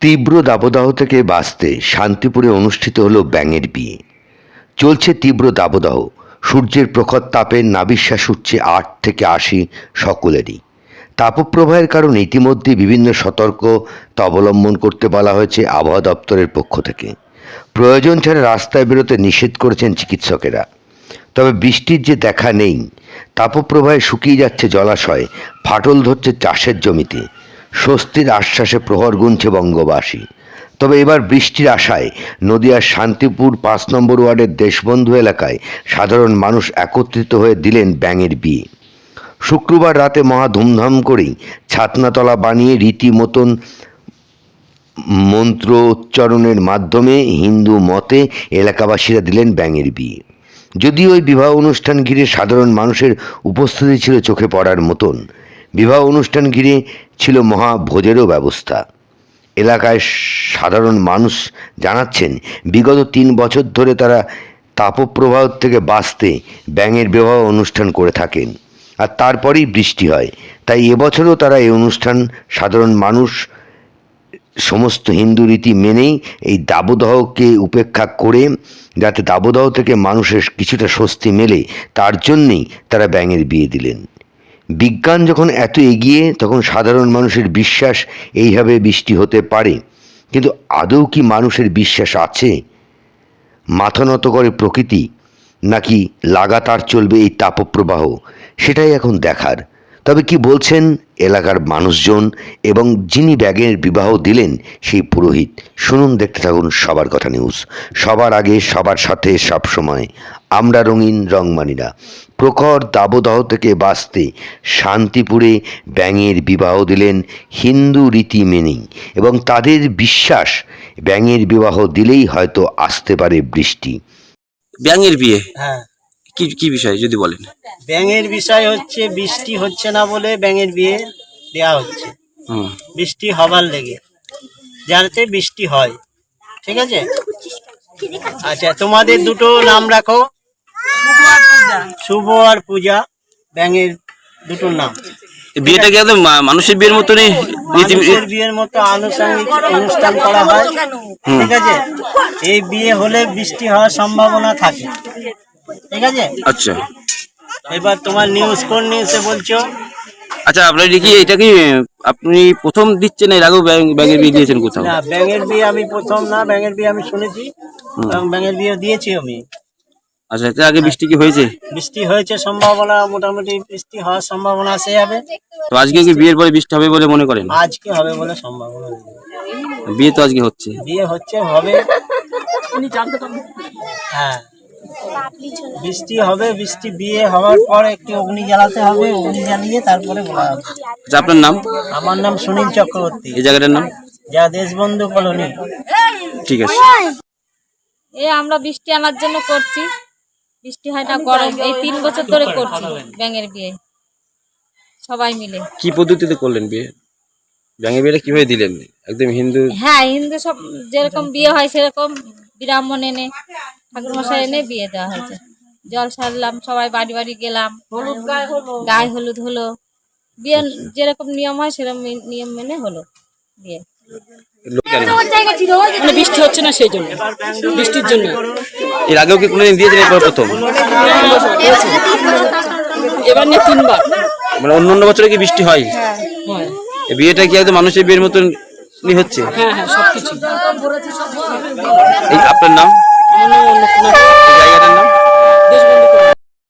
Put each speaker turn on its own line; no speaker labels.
তীব্র দাবদাহ থেকে বাঁচতে শান্তিপুরে অনুষ্ঠিত হলো ব্যাঙের বিয়ে। চলছে তীব্র দাবদাহ। সূর্যের প্রখর তাপে নাবিশ্বাস উঠছে আট থেকে আশি সকলেরই। তাপপ্রবাহের কারণে ইতিমধ্যে বিভিন্ন সতর্কতা অবলম্বন করতে বলা হয়েছে আবহাওয়া দপ্তরের পক্ষ থেকে। প্রয়োজন ছাড়া রাস্তায় বেরোতে নিষেধ করেছেন চিকিৎসকেরা। তবে বৃষ্টির যে দেখা নেই, তাপপ্রবাহে শুকিয়ে যাচ্ছে জলাশয়, ফাটল ধরছে চাষের জমিতে। স্বস্তির আশ্বাসে প্রহর গুনছে বঙ্গবাসী। তবে এবার বৃষ্টির আশায় নদিয়ার শান্তিপুর পাঁচ নম্বর ওয়ার্ডের দেশবন্ধু এলাকায় সাধারণ মানুষ একত্রিত হয়ে দিলেন ব্যাঙের বিয়ে। শুক্রবার রাতে মহা ধুমধাম করেই ছাতনাতলা বানিয়ে রীতিমতন মন্ত্র উচ্চারণের মাধ্যমে হিন্দু মতে এলাকাবাসীরা দিলেন ব্যাঙের বিয়ে। যদিও ওই বিবাহ অনুষ্ঠান ঘিরে সাধারণ মানুষের উপস্থিতি ছিল চোখে পড়ার মতন। বিবাহ অনুষ্ঠান ঘিরে ছিল মহা ভোজেরও ব্যবস্থা। এলাকায় সাধারণ মানুষ জানাচ্ছেন, বিগত তিন বছর ধরে তারা তাপপ্রবাহ থেকে বাঁচতে ব্যাঙের বিবাহ অনুষ্ঠান করে থাকেন আর তারপরেই বৃষ্টি হয়। তাই এবছরও তারা এই অনুষ্ঠান সাধারণ মানুষ, সমস্ত হিন্দু রীতি মেনেই এই দাবদাহকে উপেক্ষা করে যাতে দাবদাহ থেকে মানুষের কিছুটা স্বস্তি মেলে, তার জন্যেই তারা ব্যাঙের বিয়ে দিলেন। বিজ্ঞান যখন এত এগিয়ে, তখন সাধারণ মানুষের বিশ্বাস এইভাবে বৃষ্টি হতে পারে। কিন্তু আদৌ কি মানুষের বিশ্বাস আছে? মাথা নত করে প্রকৃতি, নাকি লাগাতার চলবে এই তাপপ্রবাহ? সেটাই এখন দেখার। তবে কি বলছেন এলাকার মানুষজন এবং যিনি ব্যাগের বিবাহ দিলেন সেই পুরোহিত? শুনুন দেখতে থাকুন সবার কথা নিউজ সবার আগে সবার সাথে সব সময়। আমরা রঙিন রংমানিরা প্রখর দাবদাহ থেকে বাঁচতে শান্তিপুরে ব্যাঙের বিবাহ দিলেন হিন্দু রীতি মেনেই এবং তাদের বিশ্বাস ব্যাঙের বিবাহ দিলেই হয়তো আসতে পারে বৃষ্টি।
ব্যাঙের বিয়ে?
হ্যাঁ।
কি কি বিষয় যদি বলেন?
ব্যাঙের বিষয় হচ্ছে বৃষ্টি হচ্ছে না বলে ব্যাঙের বিয়ে দেয়া হচ্ছে।
হুম।
বৃষ্টি হবার লেগে। যাতে বৃষ্টি হয়। ঠিক আছে? আচ্ছা তোমাদের দুটো নাম রাখো। শুভ আর পূজা। ব্যাঙের দুটো নাম।
বিয়েটা কি একদম মানুষের বিয়ের মতনই
মানুষের বিয়ের মতো আনুষঙ্গিক অনুষ্ঠান করা হয়। ঠিক আছে? এই বিয়ে হলে বৃষ্টি হওয়ার সম্ভাবনা থাকে। ঠিক আছে?
আচ্ছা।
এবার তোমার নিউজ কোন নিউজে বলছো?
আচ্ছা আপনার কি এটা কি আপনি প্রথম দিচ্ছেন এর আগেও ব্যাঙের বিয়ে দিয়েছেন কোথাও?
না ব্যাঙের বিয়ে আমি প্রথম না ব্যাঙের বিয়ে আমি শুনেছি। এবং ব্যাঙের বিয়ে দিয়েছি আমি।
আচ্ছা এর আগে বৃষ্টি কি হয়েছে?
বৃষ্টি হয়েছে সম্ভাবনা মোটামুটি বৃষ্টি হওয়ার সম্ভাবনা আছে যাবে
তো আজকে কি বিয়ের পরে বৃষ্টি হবে বলে মনে করেন?
আজকে হবে বলে সম্ভাবনা
বিয়ে তো আজকে হচ্ছে।
বিয়ে হচ্ছে হবে। হ্যাঁ। বৃষ্টি হবে বৃষ্টি বিয়ে হওয়ার পর একটি অগ্নি জ্বালাতে হবে অগ্নি জ্বালিয়ে তারপরে বলা হবে।
আচ্ছা আপনার নাম?
আমার নাম সুনীল চক্রবর্তী।
এই জায়গাটার নাম?
যা দেশবন্ধু কলোনি।
ঠিক আছে।
এ আমরা বৃষ্টি আনার জন্য করছি। বৃষ্টি হয় না গরম এই তিন বছর ধরে করছি ব্যাঙের বিয়ে। সবাই মিলে।
কি পদ্ধতিতে করলেন বিয়ে? ব্যাঙের বিয়েটা কীভাবে দিলেন? একদম হিন্দু
হ্যাঁ হিন্দু সব যেরকম বিয়ে হয় সেরকম ব্রাহ্মণ এনে ঠাকুরমশাই এনে বিয়ে দেওয়া হয়েছে। জল সারলাম সবাই বাড়ি বাড়ি গেলাম। গায়ে হলুদ হলো। বিয়ে যেরকম নিয়ম হয় সেরকম নিয়ম মেনে হলো বিয়ে?
মানে বৃষ্টি হচ্ছে না সেই জন্য। বৃষ্টির জন্য।
এর আগেও কি কোনোদিন দিয়েছেন এরপর প্রথম?
এবার নিয়ে তিনবার।
মানে অন্য অন্য বছরে কি বৃষ্টি হয়?
হয়।
বিয়েটা কি একদম মানুষের বিয়ের মতন হচ্ছে? আপনার নাম?
জায়গাটার